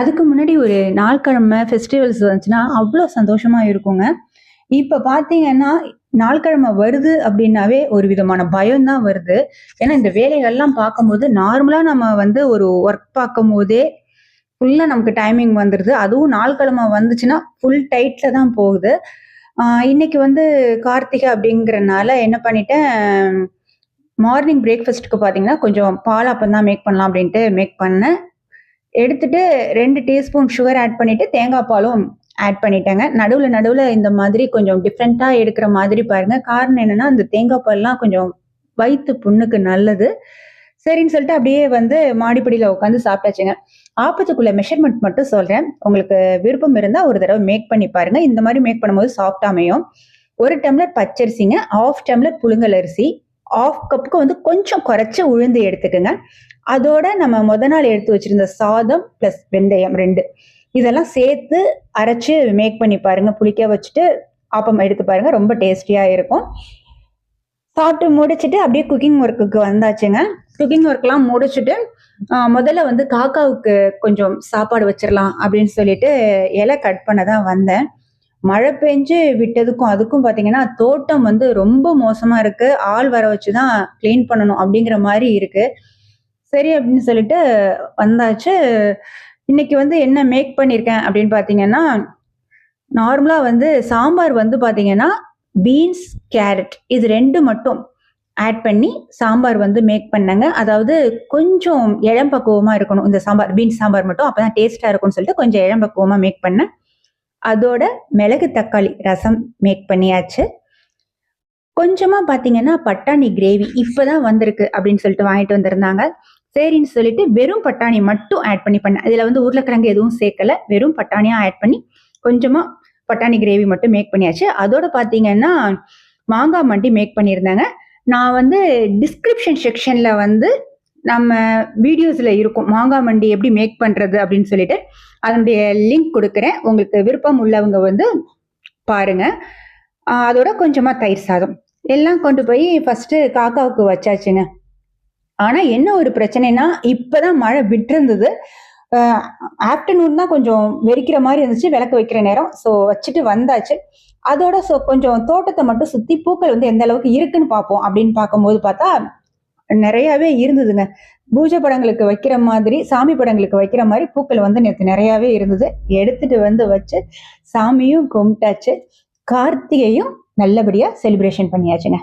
அதுக்கு முன்னாடி ஒரு நாள்கிழமை ஃபெஸ்டிவல்ஸ் வந்துச்சுன்னா அவ்வளோ சந்தோஷமா இருக்குங்க. இப்போ பார்த்தீங்கன்னா, நாள்கிழமை வருது அப்படின்னாவே ஒரு விதமான பயம் தான் வருது. ஏன்னா இந்த வேலைகள்லாம் பார்க்கும்போது நார்மலாக நம்ம வந்து ஒரு ஒர்க் பார்க்கும்போதே ஃபுல்லாக நமக்கு டைமிங் வந்துடுது அதுவும் நாள்கிழமை வந்துச்சுன்னா ஃபுல் டைட்டில் தான் போகுது. இன்னைக்கு வந்து கார்த்திகை அப்படிங்கிறனால என்ன பண்ணிட்டேன், மார்னிங் பிரேக்ஃபாஸ்ட்டுக்கு பார்த்தீங்கன்னா, கொஞ்சம் பாலாப்பம் தான் மேக் பண்ணலாம் அப்படின்ட்டு மேக் பண்ணேன். எடுத்துட்டு ரெண்டு டீஸ்பூன் சுகர் ஆட் பண்ணிட்டு, தேங்காய் பாலும் ஆட் பண்ணிட்டேங்க. நடுவில் நடுவில் இந்த மாதிரி கொஞ்சம் டிஃப்ரெண்ட்டாக எடுக்கிற மாதிரி பாருங்க. காரணம் என்னென்னா அந்த தேங்காய் பால்லாம் கொஞ்சம் வயிற்று புண்ணுக்கு நல்லது. சரின்னு சொல்லிட்டு அப்படியே வந்து மாடிப்படியில் உட்காந்து சாப்பிட்டாச்சுங்க. ஆப்பத்துக்குள்ள மெஷர்மெண்ட் மட்டும் சொல்கிறேன் உங்களுக்கு விருப்பம் இருந்தால் ஒரு தடவை மேக் பண்ணி பாருங்க. இந்த மாதிரி மேக் பண்ணும்போது சாஃப்ட்டா அமையும். ஒரு டம்ளர் பச்சரிசிங்க, 1/2 டம்ளர் புழுங்கல் அரிசி, 1/2 கப்புக்கு வந்து கொஞ்சம் குறைச்சி உளுந்து எடுத்துக்கோங்க அதோட நம்ம முத நாள் எடுத்து வச்சிருந்த சாதம் பிளஸ் வெந்தயம் ரெண்டு இதெல்லாம் சேர்த்து அரைச்சு மேக் பண்ணி பாருங்க. புளிக்க வச்சுட்டு ஆப்பம் எடுத்து பாருங்க. ரொம்ப டேஸ்டியா இருக்கும். சாப்பிட்டு முடிச்சுட்டு அப்படியே குக்கிங் ஒர்க்குக்கு வந்தாச்சுங்க. குக்கிங் ஒர்க்லாம் முடிச்சுட்டு, முதல்ல வந்து காக்காவுக்கு கொஞ்சம் சாப்பாடு வச்சிடலாம் அப்படின்னு சொல்லிட்டு இலை கட் பண்ண தான் வந்தேன். மழை பெஞ்சு விட்டதுக்கும், அதுக்கும் பார்த்தீங்கன்னா, தோட்டம் வந்து ரொம்ப மோசமாக இருக்கு. ஆள் வர வச்சு தான் கிளீன் பண்ணணும் அப்படிங்கிற மாதிரி இருக்கு. சரி அப்படின்னு சொல்லிட்டு வந்தாச்சு. இன்னைக்கு வந்து என்ன மேக் பண்ணியிருக்கேன் அப்படின்னு பார்த்தீங்கன்னா, நார்மலாக வந்து சாம்பார் வந்து பார்த்தீங்கன்னா, பீன்ஸ், கேரட் இது ரெண்டு மட்டும் ஆட் பண்ணி சாம்பார் வந்து மேக் பண்ணேங்க. அதாவது கொஞ்சம் இளம்பக்குவமாக இருக்கணும். இந்த சாம்பார் பீன்ஸ் சாம்பார் மட்டும் அப்பதான் டேஸ்ட்டாக இருக்கும்னு சொல்லிட்டு கொஞ்சம் இளம்பக்குவமாக மேக் பண்ணேன். அதோட மிளகு தக்காளி ரசம் மேக் பண்ணியாச்சு. கொஞ்சமாக பார்த்தீங்கன்னா, பட்டாணி கிரேவி இப்போ தான் வந்திருக்கு அப்படின்னு சொல்லிட்டு வாங்கிட்டு வந்திருந்தாங்க. சரின்னு சொல்லிட்டு வெறும் பட்டாணி மட்டும் ஆட் பண்ணி பண்ணேன். இதில் வந்து உருளைக்கிழங்கு எதுவும் சேர்க்கல. வெறும் பட்டாணியாக ஆட் பண்ணி கொஞ்சமாக பட்டாணி கிரேவி மட்டும் மேக் பண்ணியாச்சு. அதோட பார்த்தீங்கன்னா, மாங்காய் மண்டி மேக் பண்ணியிருந்தாங்க நான் வந்து டிஸ்கிரிப்ஷன் செக்ஷனில் வந்து நம்ம வீடியோஸில் இருக்கும். மாங்காய் மண்டி எப்படி மேக் பண்ணுறது அப்படின்னு சொல்லிட்டு, அதனுடைய லிங்க் கொடுக்குறேன் உங்களுக்கு விருப்பம் உள்ளவங்க வந்து பாருங்க. அதோட கொஞ்சமாக தயிர் சாதம். எல்லாம் கொண்டு போய் ஃபஸ்ட்டு காக்காவுக்கு வச்சாச்சுங்க. ஆனால் என்ன ஒரு பிரச்சனைன்னா, இப்பதான் மழை விட்டுருந்தது ஆஃப்டர்நூன் தான் கொஞ்சம் வெறிக்கிற மாதிரி இருந்துச்சு. விளக்கு வைக்கிற நேரம். ஸோ வச்சுட்டு வந்தாச்சு. அதோட ஸோ கொஞ்சம் தோட்டத்தை மட்டும் சுற்றி பூக்கள் வந்து எந்த அளவுக்கு இருக்குன்னு பார்ப்போம் அப்படின்னு பார்க்கும்போது பார்த்தா, நிறையாவே இருந்ததுங்க. பூஜை படங்களுக்கு வைக்கிற மாதிரி, சாமி படங்களுக்கு வைக்கிற மாதிரி பூக்கள் வந்து நேற்று நிறையாவே இருந்தது. எடுத்துட்டு வந்து வச்சு சாமியும் கும்பிட்டாச்சு. கார்த்திகையும் நல்லபடியாக செலிப்ரேஷன் பண்ணியாச்சுங்க.